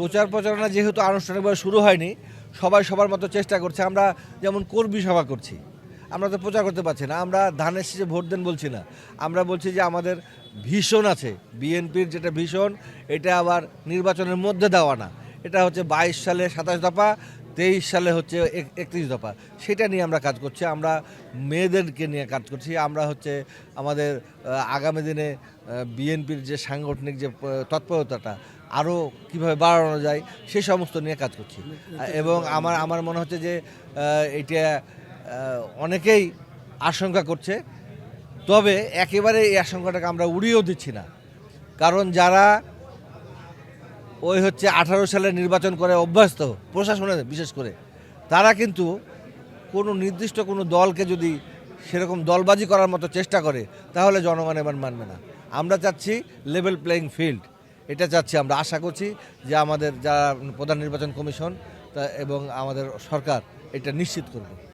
প্রচার প্রচারণা যেহেতু আনুষ্ঠানিকভাবে শুরু হয়নি, সবাই সবার মতো চেষ্টা করছে। আমরা যেমন কর্মী সভা করছি, আমরা তো প্রচার করতে পারছি না, আমরা ধানের শেষে ভোট দেন বলছি না। আমরা বলছি যে আমাদের ভীষণ আছে, বিএনপির যেটা ভীষণ, এটা আবার নির্বাচনের মধ্যে দেওয়া না। এটা হচ্ছে বাইশ সালে সাতাশ দফা তেইশ সালে হচ্ছে এক- একত্রিশ দফা। সেটা নিয়ে আমরা কাজ করছি। আমরা মেয়েদেরকে নিয়ে কাজ করছি। আমরা হচ্ছে আমাদের আগামী দিনে বিএনপির যে সাংগঠনিক যে তৎপরতাটা আরও কীভাবে বাড়ানো যায়, সে সমস্ত নিয়ে কাজ করছি। এবং আমার আমার মনে হচ্ছে যে এটা অনেকেই আশঙ্কা করছে। তবে একেবারে এই আশঙ্কাটাকে আমরা উড়িয়েও দিচ্ছি না। কারণ যারা ওই হচ্ছে আঠারো সালে নির্বাচন করে অভ্যস্ত প্রশাসনে বিশেষ করে। তারা কিন্তু কোনো নির্দিষ্ট কোনো দলকে যদি সেরকম দলবাজি করার মতো চেষ্টা করে, তাহলে জনগণ এবার মানবে না। আমরা চাচ্ছি লেভেল প্লেয়িং ফিল্ড এটা চাচ্ছি আমরা। আশা করছি যে আমাদের যারা প্রধান নির্বাচন কমিশন এবং আমাদের সরকার এটা নিশ্চিত করবে।